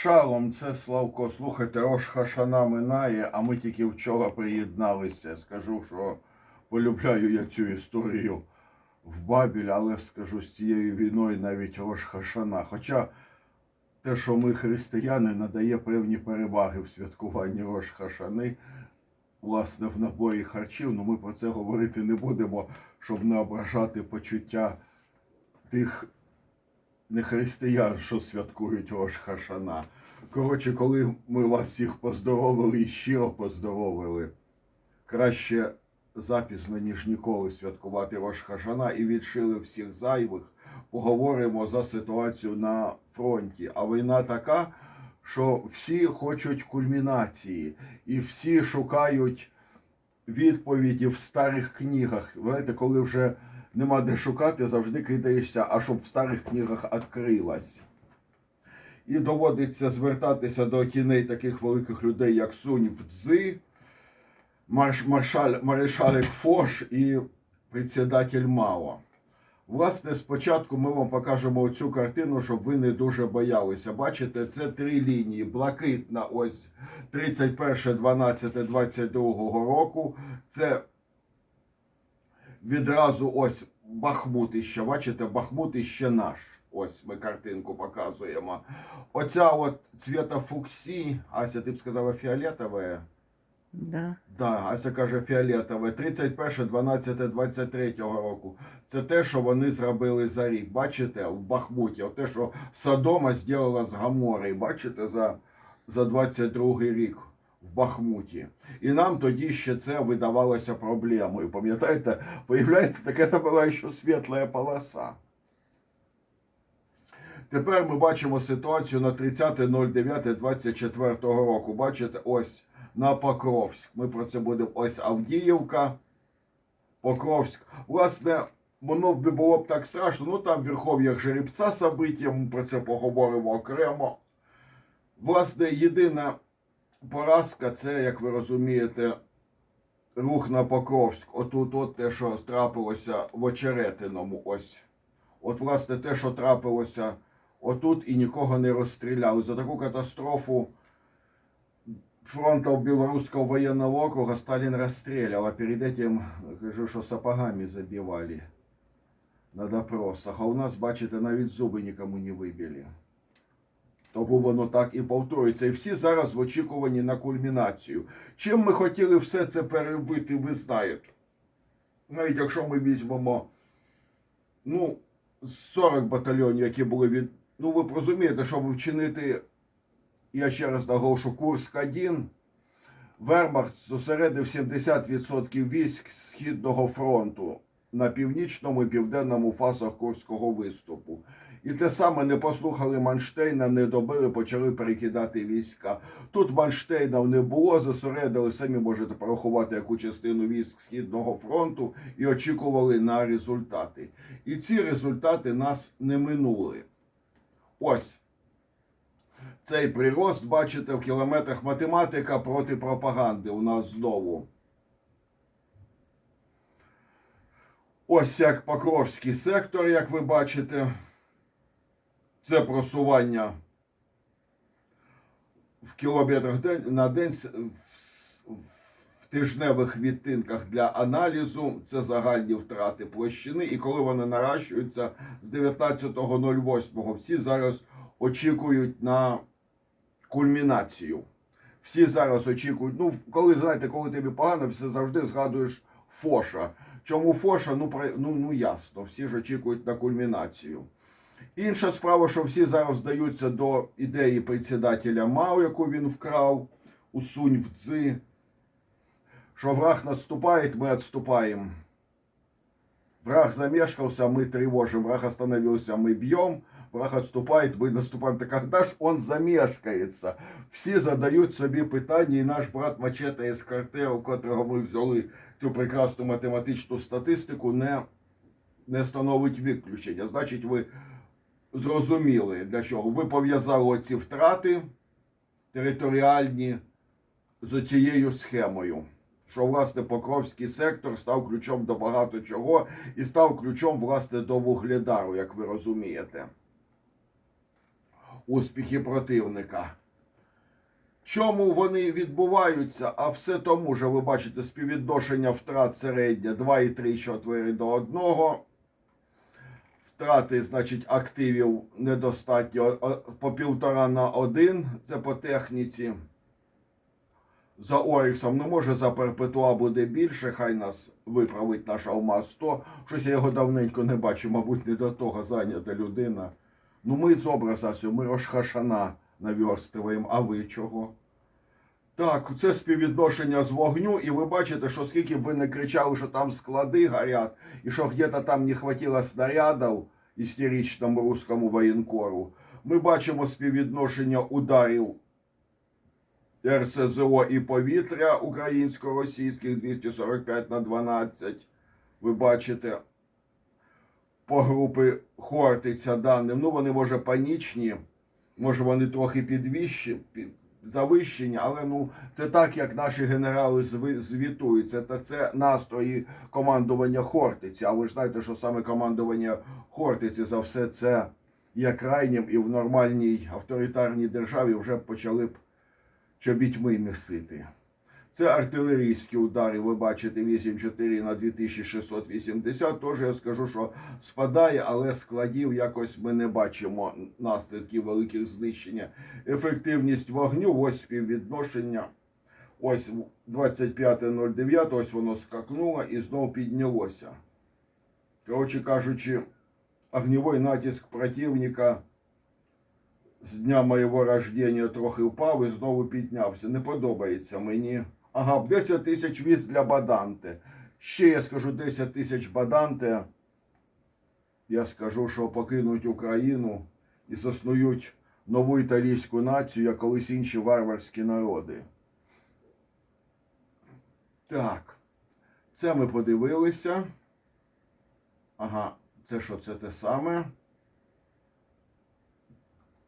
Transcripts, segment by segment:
Шалом, це Славко. Слухайте, Рош Хашана минає, а ми тільки вчора приєдналися. Скажу, що полюбляю я цю історію в Бабіль, але скажу з цією війною навіть Рош Хашана. Хоча те, що ми християни, надає певні переваги в святкуванні Рош Хашани, власне, в наборі харчів, ну ми про це говорити не будемо, щоб не ображати почуття тих не християн, що святкують Рош Хашана. Коротше, коли ми вас всіх поздоровили і щиро поздоровили, краще запізно, ніж ніколи святкувати Рош Хашана і відшили всіх зайвих, поговоримо за ситуацію на фронті. А війна така, що всі хочуть кульмінації, і всі шукають відповіді в старих книгах. Знаєте, коли вже нема де шукати, завжди кидаєшся, а щоб в старих книгах відкрилась. І доводиться звертатися до тіней таких великих людей, як Сунь Цзи, марш, Фош і председатель Мао. Власне, спочатку ми вам покажемо цю картину, щоб ви не дуже боялися. Бачите, це три лінії. Блакитна, ось 31, 12, 22 року. Це відразу ось Бахмут іще. Бачите, Бахмут іще наш. Ось ми картинку показуємо. Оця от цвіта фуксі, Ася, ти б сказала фіолетове. Да. Да, Ася каже фіолетове. 31, 12, 23 року. Це те, що вони зробили за рік. Бачите, в Бахмуті. От те, що Содома зробила з Гамори. Бачите, за, за 22 рік в Бахмуті. І нам тоді ще це видавалося проблемою. Пам'ятаєте, виявляється, таке це була ще світла полоса. Тепер ми бачимо ситуацію на 30.09.24 року. Бачите, ось на Покровськ. Ми про це будемо. Ось Авдіївка, Покровськ. Власне, воно б не було б так страшно. Ну там Верхов'ях жеребця собиття, ми про це поговоримо окремо. Власне, єдина поразка це, як ви розумієте, рух на Покровськ. Отут от те, що трапилося в Очеретиному. Ось. От, власне, те, що трапилося отут і нікого не розстріляли. За таку катастрофу фронта Белорусского военного округа Сталин расстрелял, а перед этим, кажу, що сапогами забивали на допросах. А у нас, бачите, навіть зуби нікому не вибили. Тому воно так і повторюється. І всі зараз в очікуванні на кульмінацію. Чим ми хотіли все це перебити, ви знаєте. Навіть якщо ми візьмемо ну, 40 батальйонів, які були від. Ну, ви розумієте, щоб вчинити, я ще раз наголошу, Курск 1 Вермахт зосередив 70% військ Східного фронту на північному і південному фасах Курського виступу. І те саме не послухали Манштейна, не добили, почали перекидати війська. Тут Манштейнів не було, зосередили, самі можете порахувати яку частину військ Східного фронту і очікували на результати. І ці результати нас не минули. Ось. Цей прирост, бачите, в кілометрах математика проти пропаганди у нас знову. Ось як Покровський сектор, як ви бачите. Це просування в кілометрах на день в тижневих відтинках для аналізу. Це загальні втрати площини. І коли вони наращуються з 19.08, всі зараз очікують на кульмінацію. Всі зараз очікують. Ну, коли знаєте, коли тобі погано, все завжди згадуєш Фоша. Чому Фоша? Ну, про- ну, ну ясно, всі ж очікують на кульмінацію. Інша справа, що всі зараз здаються до ідеї председателя Мао, яку він вкрав у Сунь в Цзи, що враг наступає, ми відступаємо. Враг замешкался, мы тревожим. Враг остановился, мы бьем. Враг отступает, мы наступаем. Так когда ж он замешкається? Всі задають собі питання, і наш брат Мачете із Карте, у котрого ми взяли цю прекрасну математичну статистику, не, не становить виключення. Значить, ви зрозуміли для чого. Ви пов'язали ці втрати територіальні з цією схемою. Що, власне, Покровський сектор став ключом до багато чого і став ключом, власне, до Вугледару, як ви розумієте. успіхи противника. Чому вони відбуваються? А все тому, що ви бачите співвідношення втрат середнє 2,3 до 1. Втрати, значить, активів недостатньо по півтора на один. Це по техніці. За Оріксом, ну може за перпетуа буде більше, хай нас виправить наш Алмаз 100. Щось я його давненько не бачу, мабуть, не до того зайнята людина. Ну ми з образа ми Рошхашана наверстуємо, а ви чого? Так, це співвідношення з вогню, і ви бачите, що скільки б ви не кричали, що там склади горять, і що где-то там не хватило снарядів істеричному русскому воєнкору. Ми бачимо співвідношення ударів РСЗО і повітря українсько-російських 245 на 12. Ви бачите по групи Хортиця даним. Ну, вони може панічні, може вони трохи підвищі, під, завищені, але ну це так, як наші генерали звітуються. та це настрої командування Хортиці. А ви ж знаєте, що саме командування Хортиці за все це є крайнім і в нормальній авторитарній державі вже почали б чобітьми місити. Це артилерійські удари, ви бачите, 8,4 на 2680. Тож я скажу, що спадає, але складів якось ми не бачимо наслідків великих знищення. Ефективність вогню, ось співвідношення. Ось 25.09, ось воно скакнуло і знову піднялося. Коротше кажучи, огневой натиск противника з дня моєго рождення трохи впав і знову піднявся. Не подобається мені. Ага, 10 тисяч віз для Баданте. Ще я скажу 10 тисяч Баданте. Я скажу, що покинуть Україну і заснують нову італійську націю, як колись інші варварські народи. Так, це ми подивилися. Ага, це що це те саме?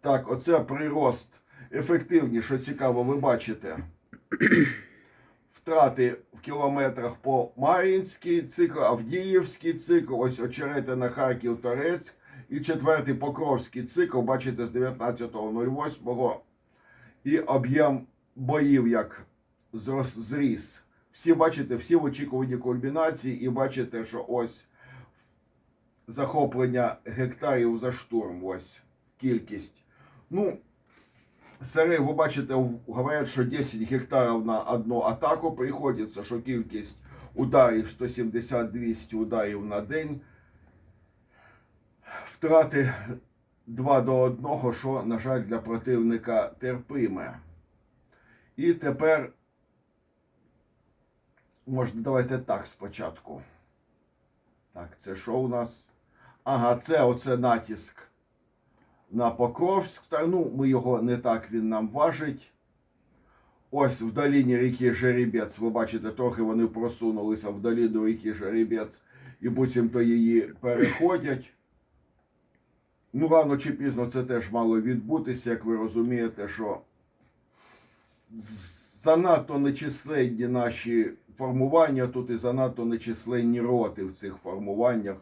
Так, оце прирост ефективні, що цікаво, ви бачите. Втрати в кілометрах по Мар'їнський цикл, Авдіївський цикл, ось Очеретина, Харків, Торецьк. І четвертий Покровський цикл, бачите, з 19.08. І об'єм боїв як зріс. Всі бачите, всі в очікуванні кульмінації, і бачите, що ось захоплення гектарів за штурм. Ось кількість. Ну, Сари, ви бачите, говорять, що 10 гектарів на одну атаку приходиться, що кількість ударів 170-200 ударів на день. Втрати 2 до 1, що, на жаль, для противника терпиме. І тепер можна давайте так спочатку. Так, це що у нас? Ага, це оце натиск на Покровськ. Ну, ми його не так він нам важить. Ось в долині ріки Жеребець, ви бачите, трохи вони просунулися вдалі до ріки Жеребець і буцімто її переходять. Ну, рано чи пізно це теж мало відбутися, як ви розумієте, що занадто нечисленні наші формування тут і занадто нечисленні роти в цих формуваннях,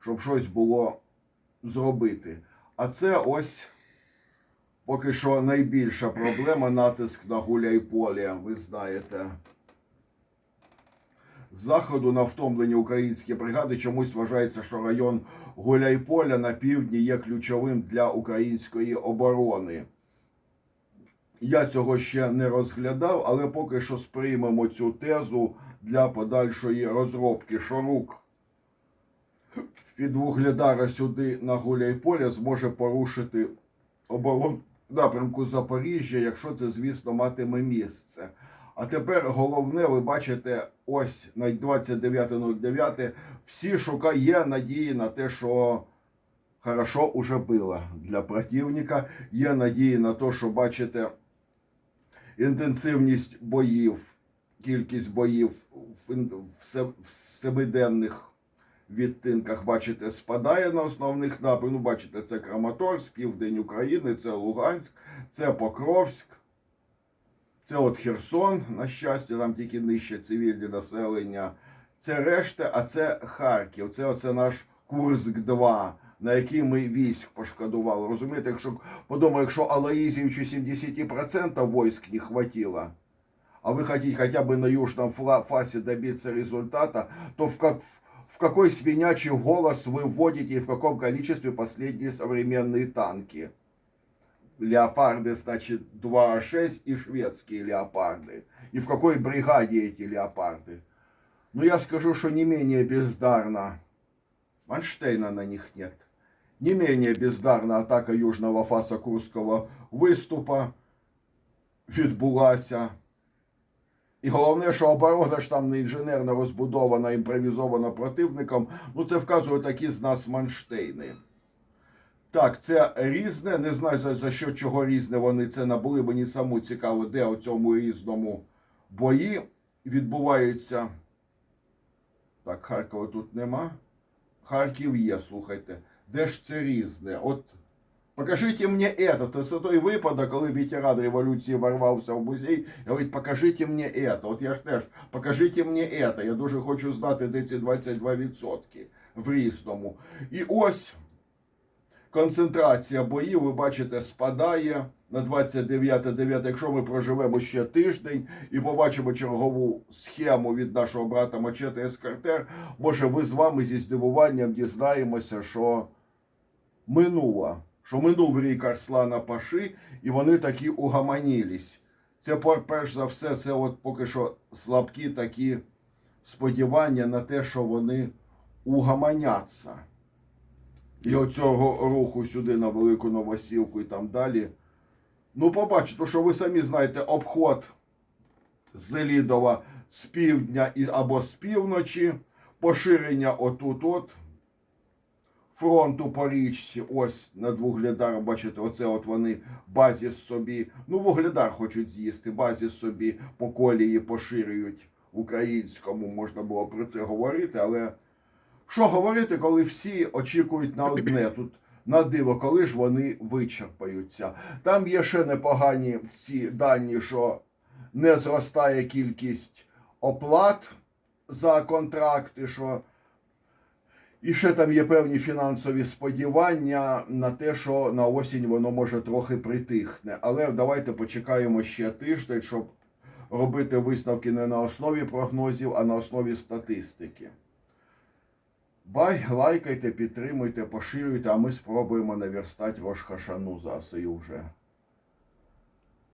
щоб щось було зробити. А це ось поки що найбільша проблема натиск на Гуляйполе, ви знаєте. З заходу на втомлені українські бригади чомусь вважається, що район Гуляйполя на півдні є ключовим для української оборони. Я цього ще не розглядав, але поки що сприймемо цю тезу для подальшої розробки. Шорук від Вугледара сюди на Гуляйполя зможе порушити оборону напрямку Запоріжжя, якщо це, звісно, матиме місце. А тепер головне, ви бачите, ось на 29.09 всі шукає надії на те, що хорошо уже було для противника. Є надії на те, що бачите інтенсивність боїв, кількість боїв в семиденних відтинках, бачите, спадає на основних напрямках. Ну, бачите, це Краматорськ, південь України, це Луганськ, це Покровськ. Це от Херсон, на щастя, там тільки нижче цивільне населення. Це решта, а це Харків. Це оце наш Курск 2 на які ми військ пошкодували. Розумієте, якщо подумаю, якщо Алаизевичу 70% войск не хватило, а вы хотите хотя бы на южном фла- фасе добиться результата, то в какой свинячий голос вы вводите и в каком количестве последние современные танки? Леопарды, значит, 2А6 и шведские леопарды. И в какой бригаде эти леопарды? Ну, я скажу, что не менее бездарно. Манштейна на них нет. Не менее бездарна атака южного фаса Курського виступа відбулася. І головне, що оборона ж там не інженерно розбудована, імпровізована противником. Ну, це вказує такі з нас Манштейни. Так, це різне. Не знаю за, за що чого різне вони це набули. Мені саму цікаво, де у цьому різному бої відбуваються. Так, Харкова тут нема. Харків є, слухайте. Де ж це різне? От покажіть мені это. Це той випадок, коли ветеран революції ворвався в музей і говорить, покажіть мені это. От я ж теж, покажіть мені это. Я дуже хочу знати, де ці 22% в різному. І ось концентрація боїв, ви бачите, спадає на 29.9. Якщо ми проживемо ще тиждень і побачимо чергову схему від нашого брата Мачете Ескартер, може ви з вами зі здивуванням дізнаємося, що минуло, що минув рік Арслана Паши, і вони такі угаманілись. Це перш за все, це от поки що слабкі такі сподівання на те, що вони угаманяться. І оцього руху сюди на Велику Новосілку і там далі. Ну, побачите, що ви самі знаєте, обход Зелідова з півдня або з півночі, поширення отут от фронту по річці, ось над Вугледаром, бачите, оце от вони базіс собі, ну, Вугледар хочуть з'їсти, базіс собі по колії поширюють українському, можна було про це говорити, але що говорити, коли всі очікують на одне тут. На диво, коли ж вони вичерпаються. Там є ще непогані ці дані, що не зростає кількість оплат за контракти, що і ще там є певні фінансові сподівання на те, що на осінь воно може трохи притихне. Але давайте почекаємо ще тиждень, щоб робити висновки не на основі прогнозів, а на основі статистики. Бай, лайкайте, підтримуйте, поширюйте, а ми спробуємо наверстати Рош Хашану за вже.